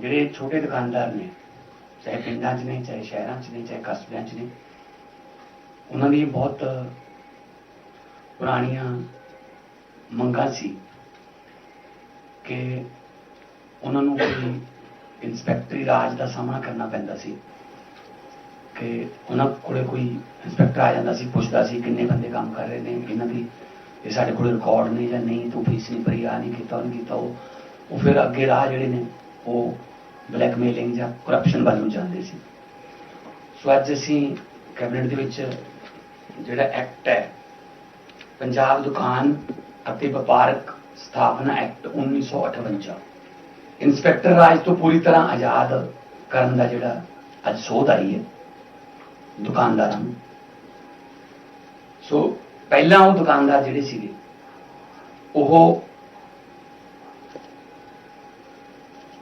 ਜਿਹੜੇ ਛੋਟੇ ਦੁਕਾਨਦਾਰ ਨੇ, ਚਾਹੇ ਪਿੰਡਾਂ 'ਚ ਨੇ, ਚਾਹੇ ਸ਼ਹਿਰਾਂ 'ਚ ਨੇ, ਚਾਹੇ ਕਸਬਿਆਂ 'ਚ ਨੇ, ਉਹਨਾਂ ਦੀ ਬਹੁਤ ਪੁਰਾਣੀਆਂ ਮੰਗਾਂ ਸੀ ਕਿ ਉਹਨਾਂ ਨੂੰ ਕੋਈ ਇਨਸਪੈਕਟਰੀ ਰਾਜ ਦਾ ਸਾਹਮਣਾ ਕਰਨਾ ਪੈਂਦਾ ਸੀ, ਕਿ ਉਹਨਾਂ ਕੋਲੇ ਕੋਈ ਇਨਸਪੈਕਟਰ ਆ ਜਾਂਦਾ ਸੀ, ਪੁੱਛਦਾ ਸੀ ਕਿੰਨੇ ਬੰਦੇ ਕੰਮ ਕਰ ਰਹੇ ਨੇ, ਇਹਨਾਂ ਦੀ ਇਹ ਸਾਡੇ ਕੋਲ ਰਿਕਾਰਡ ਨਹੀਂ ਜਾਂ ਨਹੀਂ, ਤੂੰ ਫੀਸ ਨਹੀਂ ਭਰੀ ਆ ਨਹੀਂ ਕੀਤਾ, ਉਹ ਨਹੀਂ ਕੀਤਾ, ਉਹ ਉਹ ਫਿਰ ਅੱਗੇ ਰਾਹ ਜਿਹੜੇ ਨੇ ਉਹ ਬਲੈਕਮੇਲਿੰਗ ਜਾਂ ਕਰਪਸ਼ਨ ਵੱਲ ਨੂੰ ਜਾਂਦੇ ਸੀ। ਸੋ ਅੱਜ ਅਸੀਂ ਕੈਬਨਿਟ ਦੇ ਵਿੱਚ ਜਿਹੜਾ ਐਕਟ ਹੈ, ਪੰਜਾਬ ਦੁਕਾਨ ਅਤੇ ਵਪਾਰਕ ਸਥਾਪਨਾ ਐਕਟ 1958 ਇਨਸਪੈਕਟਰ ਰਾਜ ਤੋਂ ਪੂਰੀ ਤਰ੍ਹਾਂ ਆਜ਼ਾਦ ਕਰਨ ਦਾ ਜਿਹੜਾ ਅੱਜ ਸੋਧ ਆਈ ਹੈ ਦੁਕਾਨਦਾਰਾਂ ਨੂੰ। ਸੋ ਪਹਿਲਾਂ ਉਹ ਦੁਕਾਨਦਾਰ ਜਿਹੜੇ ਸੀਗੇ, ਉਹ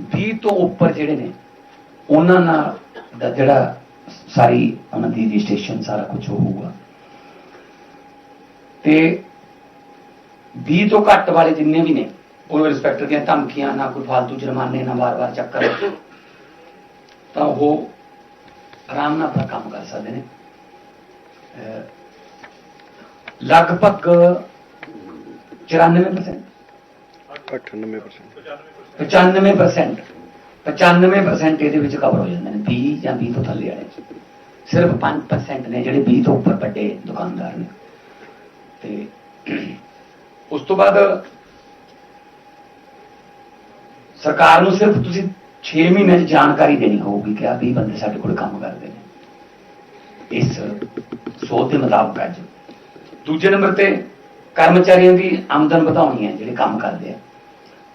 20 ਤੋਂ ਉੱਪਰ ਜਿਹੜੇ ਨੇ, ਉਹਨਾਂ ਨਾਲ ਦਾ ਜਿਹੜਾ ਸਾਰੀ ਉਹਨਾਂ ਦੀ ਰਜਿਸਟ੍ਰੇਸ਼ਨ ਸਾਰਾ ਕੁਝ ਹੋਊਗਾ। ਤੇ 20 ਤੋਂ ਘੱਟ ਵਾਲੇ ਜਿੰਨੇ ਵੀ ਨੇ, ਉਹ ਰਿਸਪੈਕਟਰ ਦੀਆਂ ਧਮਕੀਆਂ, ਨਾ ਕੋਈ ਫालतू ਜੁਰਮਾਨੇ, ਨਾ ਵਾਰ-ਵਾਰ ਚੱਕਰ। ਤਾਂ ਉਹ ਆਰਾਮ ਨਾਲ ਆਪਣਾ ਕੰਮ ਕਰ ਸਕਦੇ ਨੇ। ਲਗਭਗ 94% 98% 95% 95% ਇਹਦੇ ਵਿੱਚ ਕਵਰ ਹੋ ਜਾਂਦੇ ਨੇ 20 ਜਾਂ 20 ਤੋਂ ਥੱਲੇ ਵਾਲੇ ਸਿਰਫ 5% ਨੇ ਜਿਹੜੇ 20 ਤੋਂ ਉੱਪਰ ਵੱਡੇ ਦੁਕਾਨਦਾਰ ਨੇ। ਤੇ ਉਸ ਤੋਂ ਬਾਅਦ ਸਰਕਾਰ ਨੂੰ ਸਿਰਫ ਤੁਸੀਂ 6 ਮਹੀਨਿਆਂ 'ਚ ਜਾਣਕਾਰੀ ਦੇਣੀ ਹੋਊਗੀ ਕਿ ਆ 20 ਬੰਦੇ ਸਾਡੇ ਕੋਲ ਕੰਮ ਕਰਦੇ ਨੇ। ਇਸ ਸੋਧ ਦੇ ਮੁਤਾਬਕ ਅੱਜ। ਦੂਜੇ ਨੰਬਰ ਤੇ ਕਰਮਚਾਰੀਆਂ ਦੀ ਆਮਦਨ ਵਧਾਉਣੀ ਹੈ, ਜਿਹੜੇ ਕੰਮ ਕਰਦੇ ਆ।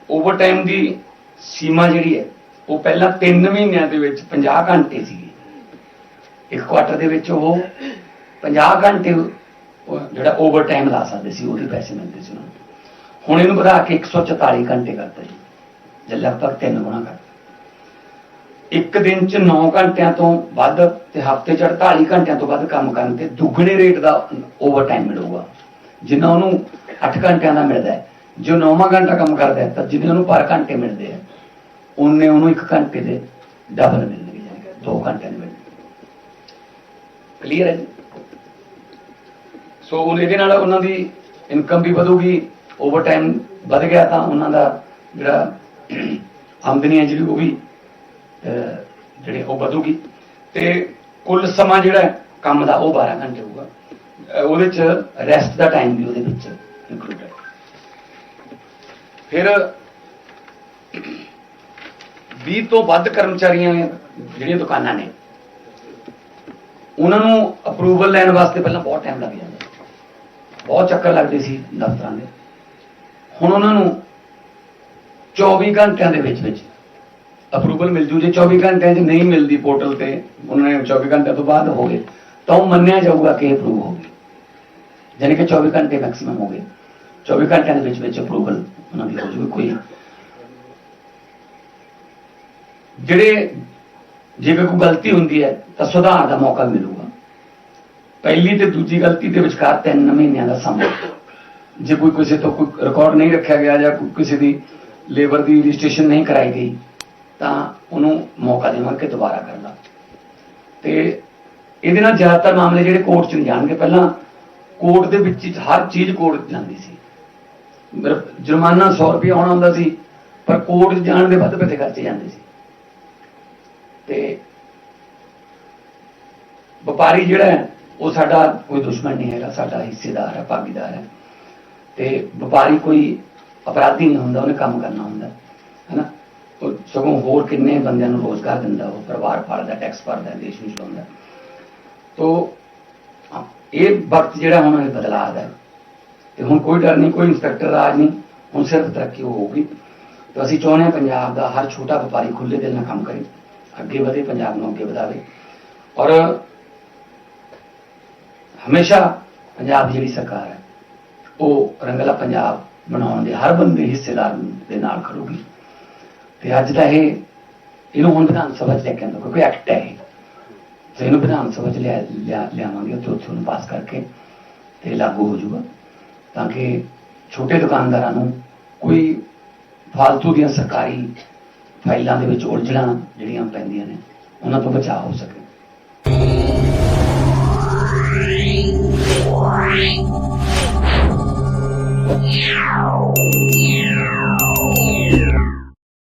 ਓਵਰਟਾਈਮ ਦੀ ਸੀਮਾ ਜਿਹੜੀ ਹੈ, ਉਹ ਪਹਿਲਾਂ 3 ਮਹੀਨਿਆਂ ਦੇ ਵਿੱਚ 50 ਘੰਟੇ ਸੀ ਇੱਕ ਕੁਆਟਰ ਦੇ ਵਿੱਚ ਉਹ 50 ਘੰਟੇ ਜਿਹੜਾ ਓਵਰਟਾਈਮ ਲਾ ਸਕਦੇ ਸੀ ਉਹਦੇ ਪੈਸੇ ਮਿਲਦੇ ਸੀ ਉਹਨਾਂ ਨੂੰ। ਹੁਣ ਇਹਨੂੰ ਵਧਾ ਕੇ 144 ਘੰਟੇ ਕਰਤਾ ਜੀ, ਜੇ ਲਗਭਗ ਤਿੰਨ ਗੁਣਾ ਕਰਤਾ। ਇੱਕ ਦਿਨ ਚ 9 ਘੰਟਿਆਂ ਤੋਂ ਵੱਧ ਤੇ ਹਫ਼ਤੇ ਚ 48 ਘੰਟਿਆਂ ਤੋਂ ਵੱਧ ਕੰਮ ਕਰਨ ਤੇ ਦੁੱਗਣੇ ਰੇਟ ਦਾ ਓਵਰਟਾਈਮ ਮਿਲੂਗਾ, ਜਿੰਨਾ ਉਹਨੂੰ 8 ਘੰਟਿਆਂ ਦਾ ਮਿਲਦਾ ਹੈ। ਜੋ 9ਵਾਂ ਘੰਟਾ ਕੰਮ ਕਰਦਾ ਹੈ, ਤਾਂ ਜਿੰਨੇ ਉਹਨੂੰ ਪਰ ਘੰਟੇ ਮਿਲਦੇ ਆ, ਉਹਨੇ ਉਹਨੂੰ 1 ਘੰਟੇ ਦੇ ਡਬਲ ਮਿਲਣਗੇ, ਯਾਨੀ 2 ਘੰਟਿਆਂ ਦੇ ਮਿਲਣਗੇ। ਕਲੀਅਰ ਹੈ ਜੀ? ਸੋ ਉਹ ਇਹਦੇ ਨਾਲ ਉਹਨਾਂ ਦੀ ਇਨਕਮ ਵੀ ਵਧੂਗੀ ਓਵਰ ਟਾਈਮ ਵਧ ਗਿਆ ਤਾਂ ਉਹਨਾਂ ਦਾ ਜਿਹੜਾ ਆਮਦਨੀ ਹੈ ਜਿਹੜੀ ਉਹ ਵੀ ਜਿਹੜੇ ਉਹ ਵਧੂਗੀ। ਤੇ ਕੁੱਲ ਸਮਾਂ ਜਿਹੜਾ ਕੰਮ ਦਾ ਉਹ 12 ਘੰਟੇ ਹੋਊਗਾ। ਉਹਦੇ ਚ ਰੈਸਟ ਦਾ ਟਾਈਮ ਵੀ ਉਹਦੇ ਵਿੱਚ ਇਨਕਲੂਡ ਹੈ। ਫਿਰ 20 ਤੋਂ ਵੱਧ ਕਰਮਚਾਰੀਆਂ ਜਿਹੜੀਆਂ ਦੁਕਾਨਾਂ ਨੇ, ਉਹਨਾਂ ਨੂੰ ਅਪਰੂਵਲ ਲੈਣ ਵਾਸਤੇ ਪਹਿਲਾਂ ਬਹੁਤ ਟਾਈਮ ਲੱਗ ਜਾਂਦਾ। ਬਹੁਤ ਚੱਕਰ ਲੱਗਦੇ ਸੀ ਦਫ਼ਤਰਾਂ ਦੇ। ਹੁਣ ਉਹਨਾਂ ਨੂੰ 24 ਘੰਟਿਆਂ ਦੇ ਵਿੱਚ ਵਿੱਚ ਅਪਰੂਵਲ ਮਿਲ ਜੂ। ਜੇ 24 ਘੰਟਿਆਂ 'ਚ ਨਹੀਂ ਮਿਲਦੀ ਪੋਰਟਲ ਤੇ, ਉਹਨਾਂ ਨੇ 24 ਘੰਟਿਆਂ ਤੋਂ ਬਾਅਦ ਹੋ ਗਏ, ਤਾਂ ਉਹ ਮੰਨਿਆ ਜਾਊਗਾ ਕਿ ਅਪਰੂਵ ਹੋ ਗਈ ਯਾਨੀ ਕਿ 24 ਘੰਟੇ ਮੈਕਸਿਮਮ ਹੋ ਗਏ। 24 ਘੰਟਿਆਂ ਦੇ ਵਿੱਚ ਵਿੱਚ ਅਪਰੂਵਲ ਉਹਨਾਂ ਦੀ ਹੋ ਜੂਗੀ ਕੋਈ। ਜਿਹੜੇ ਜੇਕਰ ਕੋਈ ਗਲਤੀ ਹੁੰਦੀ ਹੈ, ਤਾਂ ਸੁਧਾਰ ਦਾ ਮੌਕਾ ਮਿਲੂਗਾ। ਪਹਿਲੀ ਤੇ ਦੂਜੀ ਗਲਤੀ ਦੇ ਵਿਚਕਾਰ 3 ਮਹੀਨਿਆਂ ਦਾ ਸਮਾਂ। ਜੇ ਕੋਈ ਕਿਸੇ ਤੋਂ ਕੋਈ ਰਿਕਾਰਡ ਨਹੀਂ ਰੱਖਿਆ ਗਿਆ ਜਾਂ ਕਿਸੇ ਦੀ ਲੇਬਰ ਦੀ ਰਜਿਸਟ੍ਰੇਸ਼ਨ ਨਹੀਂ ਕਰਾਈ ਗਈ, ਤਾਂ ਉਹਨੂੰ ਮੌਕਾ ਦੇਵਾਂਗੇ ਦੁਬਾਰਾ ਕਰਨ ਦਾ ਤੇ ਇਹਦੇ ਨਾਲ ਜ਼ਿਆਦਾਤਰ ਮਾਮਲੇ ਜਿਹੜੇ ਕੋਰਟ 'ਚ ਨਹੀਂ ਜਾਣਗੇ। ਪਹਿਲਾਂ ਕੋਰਟ ਦੇ ਵਿੱਚ ਹਰ ਚੀਜ਼ ਕੋਰਟ ਜਾਂਦੀ ਸੀ। ਜੁਰਮਾਨਾ 100 ਰੁਪਏ ਆਉਣਾ ਹੁੰਦਾ ਸੀ, ਪਰ ਕੋਰਟ ਜਾਣ ਦੇ ਵੱਧ ਪੈਸੇ ਖਰਚੇ ਜਾਂਦੇ ਸੀ। ਤੇ ਵਪਾਰੀ ਜਿਹੜਾ ਉਹ ਸਾਡਾ ਕੋਈ ਦੁਸ਼ਮਣ ਨਹੀਂ ਹੈਗਾ, ਸਾਡਾ ਹਿੱਸੇਦਾਰ ਹੈ, ਭਾਗੀਦਾਰ ਹੈ। ਤੇ ਵਪਾਰੀ ਕੋਈ ਅਪਰਾਧੀ ਨਹੀਂ ਹੁੰਦਾ, ਉਹਨੇ ਕੰਮ ਕਰਨਾ ਹੁੰਦਾ, ਹੈਨਾ? ਉਹ ਸਗੋਂ ਹੋਰ ਕਿੰਨੇ ਬੰਦਿਆਂ ਨੂੰ ਰੋਜ਼ਗਾਰ ਦਿੰਦਾ, ਉਹ ਪਰਿਵਾਰ ਪਾਲਦਾ ਟੈਕਸ ਭਰਦਾ, ਦੇਸ਼ ਨੂੰ ਚਲਾਉਂਦਾ। ਤੋ, ਇਹ ਵਕਤ ਜਿਹੜਾ ਹੁਣ ਇਹ ਬਦਲਾਅ ਦਾ ਹੈ। ਤੇ ਹੁਣ ਕੋਈ ਡਰ ਨਹੀਂ, ਕੋਈ ਇੰਸਪੈਕਟਰ ਰਾਜ ਨਹੀਂ, ਹੁਣ ਸਿਰਫ ਤਰੱਕੀ ਹੋਊਗੀ। ਤਾਂ ਅਸੀਂ ਚਾਹੁੰਦੇ ਹਾਂ ਪੰਜਾਬ ਦਾ ਹਰ ਛੋਟਾ ਵਪਾਰੀ ਖੁੱਲੇ ਦਿਲ ਨਾਲ ਕੰਮ ਕਰੇ, ਅੱਗੇ ਵਧੇ, ਪੰਜਾਬ ਨੂੰ ਅੱਗੇ ਵਧਾਵੇ। ਔਰ ਹਮੇਸ਼ਾ ਪੰਜਾਬ ਦੀ ਜਿਹੜੀ ਸਰਕਾਰ ਹੈ, ਉਹ ਰੰਗਲਾ ਪੰਜਾਬ ਬਣਾਉਣ ਦੇ ਹਰ ਬੰਦੇ ਹਿੱਸੇਦਾਰ ਦੇ ਨਾਲ ਖੜੂਗੀ। ਤੇ ਅੱਜ ਦਾ ਇਹ, ਇਹਨੂੰ ਹੁਣ ਵਿਧਾਨ ਸਭਾ ਚ ਲੈ ਕੇ ਆਉਂਦਾ, ਕਿਉਂਕਿ ਐਕਟ ਹੈ ਤੇ ਇਹਨੂੰ ਵਿਧਾਨ ਸਭਾ ਚ ਲਿਆ, ਲਿਆ- ਲਿਆਵਾਂਗੇ ਤੇ ਉੱਥੇ ਉਹਨੂੰ ਪਾਸ ਕਰਕੇ ਤੇ ਲਾਗੂ ਹੋ ਜਾਊਗਾ। ਤਾਂ ਕਿ ਛੋਟੇ ਦੁਕਾਨਦਾਰਾਂ ਨੂੰ ਕੋਈ ਫालतू ਦੀਆਂ ਸਰਕਾਰੀ ਫਾਈਲਾਂ ਦੇ ਵਿੱਚ ਉਲਝਣਾ ਜਿਹੜੀਆਂ ਪੈਂਦੀਆਂ ਨੇ, ਉਹਨਾਂ ਤੋਂ ਬਚਾਅ ਹੋ ਸਕੇ Meow.